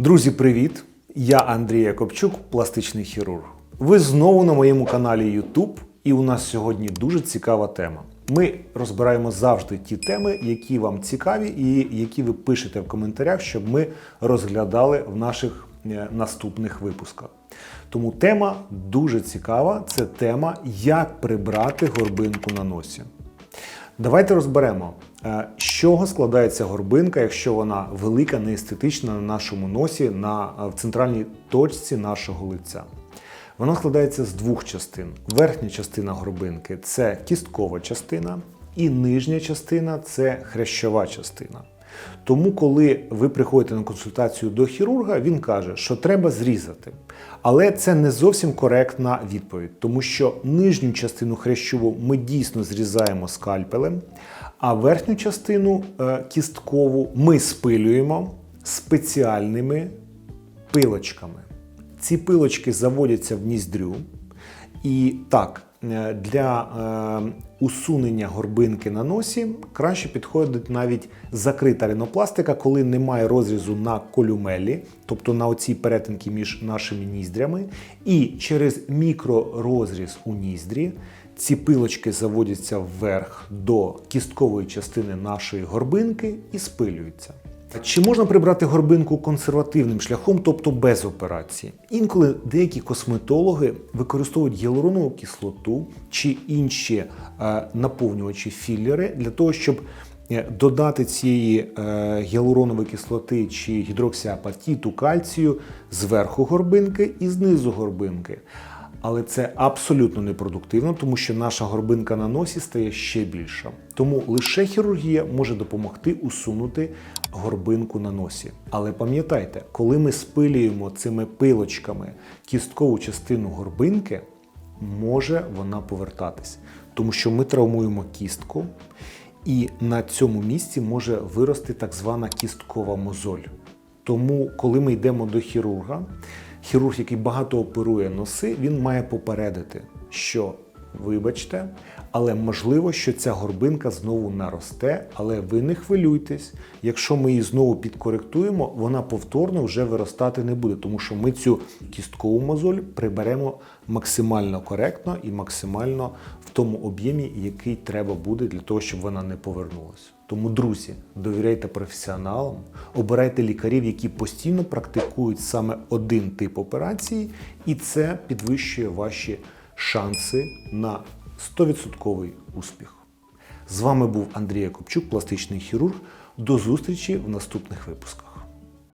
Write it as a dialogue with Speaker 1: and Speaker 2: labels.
Speaker 1: Друзі, привіт! Я Андрій Якобчук, пластичний хірург. Ви знову на моєму каналі YouTube, і у нас сьогодні дуже цікава тема. Ми розбираємо завжди ті теми, які вам цікаві, і які ви пишете в коментарях, щоб ми розглядали в наших е, наступних випусках. Тому тема дуже цікава. Це тема, як прибрати горбинку на носі. Давайте розберемо, з чого складається горбинка, якщо вона велика, неестетична на нашому носі, на, е, в центральній точці нашого лиця. Вона складається з двох частин. Верхня частина горбинки це кісткова частина, і нижня частина це хрящова частина. Тому, коли ви приходите на консультацію до хірурга, він каже, що треба зрізати. Але це не зовсім коректна відповідь, тому що нижню частину хрящову ми дійсно зрізаємо скальпелем, а верхню частину е, кісткову ми спилюємо спеціальними пилочками. Ці пилочки заводяться в ніздрю. І так, для е, усунення горбинки на носі краще підходить навіть закрита ринопластика, коли немає розрізу на колюмелі, тобто на оцій перетинці між нашими ніздрями. І через мікророзріз у ніздрі ці пилочки заводяться вверх до кісткової частини нашої горбинки і спилюються. Чи можна прибрати горбинку консервативним шляхом, тобто без операції? Інколи деякі косметологи використовують гіалуронову кислоту чи інші е, наповнювачі філери для того, щоб е, додати цієї е, гіалуронової кислоти чи гідроксиапатіту кальцію зверху горбинки і знизу горбинки. Але це абсолютно непродуктивно, тому що наша горбинка на носі стає ще більша. Тому лише хірургія може допомогти усунути горбинку на носі. Але пам'ятайте, коли ми спилюємо цими пилочками кісткову частину горбинки, може вона повертатись, тому що ми травмуємо кістку, і на цьому місці може вирости так звана кісткова мозоль. Тому, коли ми йдемо до хірурга, хірург, який багато оперує носи, він має попередити, що вибачте, але можливо, що ця горбинка знову наросте, але ви не хвилюйтесь. Якщо ми її знову підкоректуємо, вона повторно вже виростати не буде, тому що ми цю кісткову мозоль приберемо максимально коректно і максимально в тому об'ємі, який треба буде для того, щоб вона не повернулася. Тому, друзі, довіряйте професіоналам, обирайте лікарів, які постійно практикують саме один тип операції, і це підвищує ваші шанси на 100% успіх. З вами був Андрій Копчук, пластичний хірург. До зустрічі в наступних випусках.